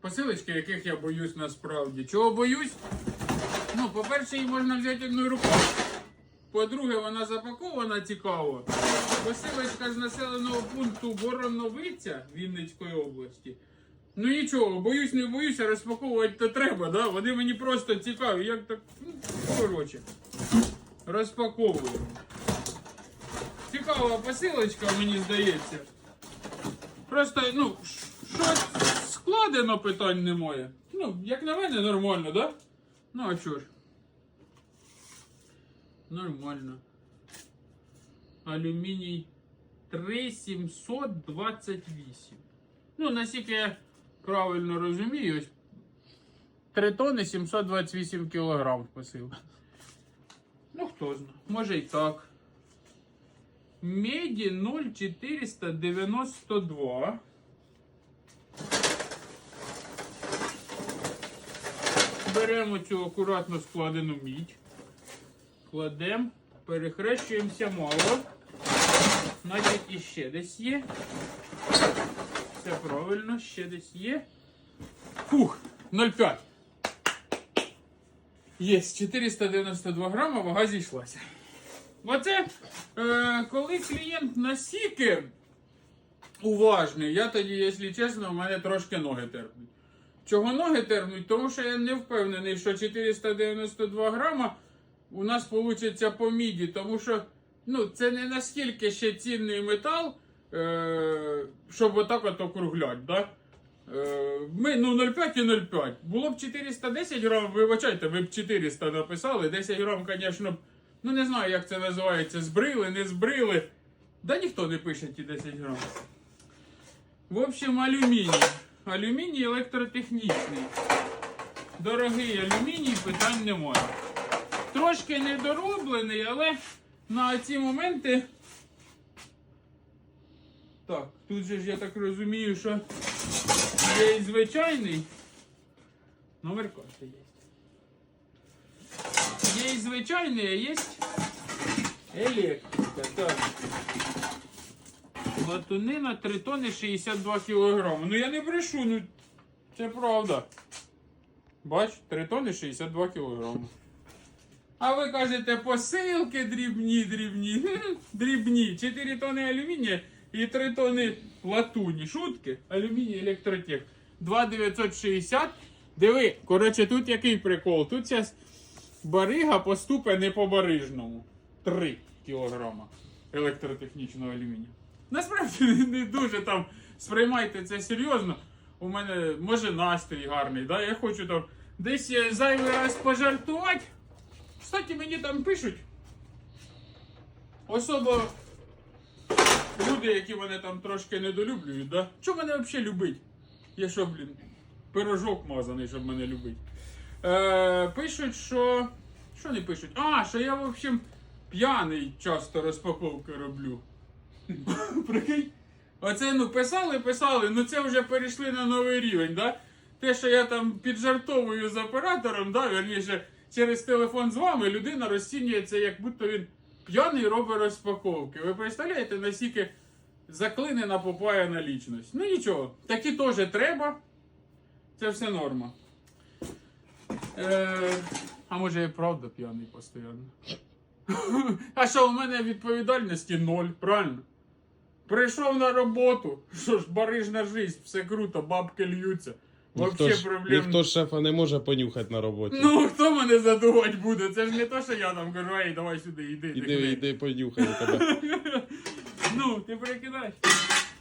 посилочки, яких я боюсь насправді. Чого боюсь? Ну, по-перше, її можна взяти одною рукою. По-друге, вона запакована цікаво. Посилочка з населеного пункту Вороновиця Вінницької області. Ну нічого, боюсь, не боюся, розпаковувати то треба, да? Вони мені просто цікаві. Як так. Ну, коротше. Розпаковуємо. Цікава посилочка, мені здається. Просто, ну, щось складено питань немає. Ну, як на мене, нормально, да? Ну, а чого ж? Нормально. Алюміній 3728. Ну, наскільки я правильно розумію, ось 3 тонни 728 кілограм посил. Ну, хто знає. Може і так. Меді 0,492. Беремо цю акуратно складену мідь. Кладемо, перехрещуємося мало. Значить, іще десь є. Все правильно, ще десь є. Фух, 0,5. Є 492 грама, вага зійшлася. Оце, е, коли клієнт настільки уважний, я тоді, якщо чесно, в мене трошки ноги терпнуть. Чого ноги терпнуть? Тому що я не впевнений, що 492 грама у нас вийде по міді, тому що ну, це не наскільки ще цінний метал, е, щоб отак от округлять. Да? Е, Ми, ну 0,5 і 0,5. Було б 410 грам, вибачайте, ви б 400 написали. 10 грам, звісно, ну не знаю, як це називається. Збрили, не збрили. Да ніхто не пише ті 10 грам. В общем, алюміній. Алюміній електротехнічний. Дорогий алюміній, питань немає. Трошки недороблений, але на ці моменти. Так, тут же ж я так розумію, що є і звичайний. Номер карти є. Є і звичайний, а є електрика. Так. Латунина 3 тонни 62 кілограми. Ну я не брешу, ну це правда. Бач, 3 тонни 62 кілограми. А ви кажете, посилки дрібні, дрібні. Дрібні. 4 тонни алюмінія і 3 тонни латуні. Шутки? Алюміній електротех. 2,960. Диви, коротше, тут який прикол? Тут зараз барига поступе не по барижному. 3 кілограма електротехнічного алюмінію. Насправді не дуже там сприймайте це серйозно. У мене може настрій гарний, да? я хочу там десь е, зайвий раз пожартувати. Кстати, мені там пишуть. Особо люди, які мене там трошки недолюблюють, да? Що мене взагалі любить? Я що, блін, пирожок мазаний, щоб мене любить. Е, пишуть, що. Що не пишуть? А, що я, в общем, п'яний часто розпаковки роблю. Прикинь? Оце ну писали, писали, ну це вже перейшли на новий рівень, да? Те, що я там піджартовую з оператором, да, верніше, через телефон з вами людина розцінює це, як будто він п'яний робить розпаковки. Ви представляєте, наскільки заклинена попаяна лічність? Ну нічого, такі теж треба. Це все норма. Е, а може і правда п'яний постійно. А що у мене відповідальності ноль, правильно? Прийшов на роботу, що ж, барижна жизнь, все круто, бабки льються. Ніхто Вообще ж, проблем. ніхто ж шефа не може понюхати на роботі. Ну, хто мене задувати буде? Це ж не то, що я там кажу, ей, давай сюди, йди. Іди, дихни». іди, понюхай тебе. Ну, ти прикидаєш.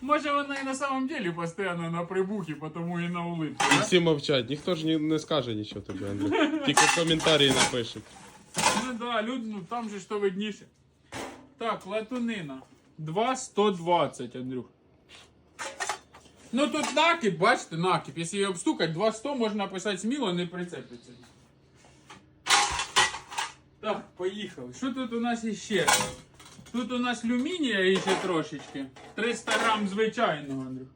Може вона і на самом деле постійно на прибухі, тому і на улипці. І всі мовчать, ніхто ж не скаже нічого тобі, Андрій. Тільки коментарі напишуть. Ну да, люд, ну там же що видніше. Так, латунина. 2,120, Андрюх. Ну тут накип, бачите, накип. Якщо її обстукати, 2,100 можна писати сміло, не прицепиться. Так, поїхали. Що тут у нас іще? Тут у нас люмінія іще трошечки. 300 грам звичайного, Андрюх.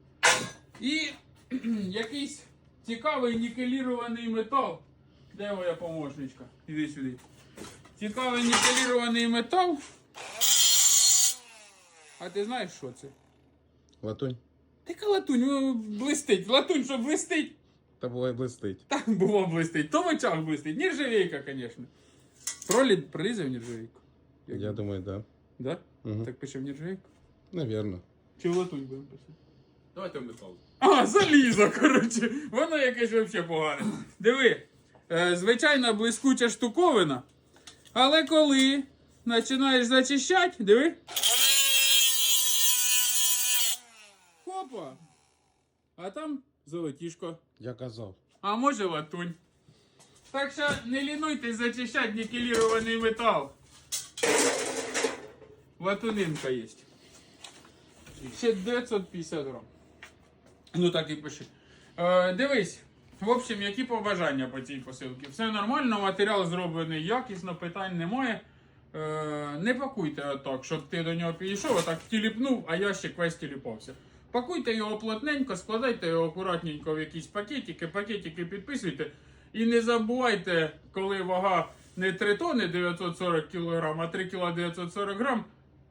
І якийсь цікавий нікелірований метал. Де моя помощничка? Іди сюди. Цікавий нікелірований метал. А ти знаєш, що це? Латунь. Така латунь, блистить. Латунь, що блистить. Та буває блистить. Так було блистить. То в очах блистить. Нержавейка, звісно. Пролід прорізав нержавейку. Як Я думаю, да. Да? Угу. Так пише в нержавейку? Навірно. Чи в латунь будемо писати? Давайте в метал. А, залізо, коротше. Воно якесь взагалі погане. Диви, е, звичайна блискуча штуковина. Але коли починаєш зачищати, диви. А там золотішко. Я казав. А може латунь. Так що не лінуйтесь зачищати нікелірований метал. Латунинка є. Ще 950 грам. Ну так і пиши. Е, дивись. В общем, які побажання по цій посилці? Все нормально, матеріал зроблений якісно, питань немає. Е, не пакуйте отак, щоб ти до нього підійшов, отак тіліпнув, а ящик весь тіліпався. Пакуйте його плотненько, складайте його акуратненько в якісь пакетики, пакетики підписуйте. І не забувайте, коли вага не 3 тонни 940 кг, а 3 кг 940 грам,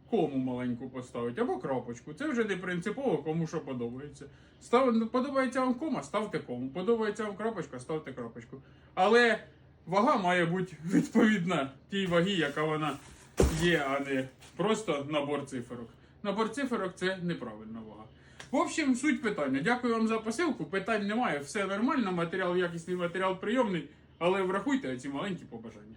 кому маленьку поставити або крапочку. Це вже не принципово, кому що подобається. Став, подобається вам кома, ставте кому. Подобається вам крапочка, ставте крапочку. Але вага має бути відповідна тій вагі, яка вона є, а не просто набор циферок. Набор циферок це неправильна вага. В общем, суть питання. Дякую вам за посилку. Питань немає, все нормально, матеріал якісний, матеріал прийомний, але врахуйте ці маленькі побажання.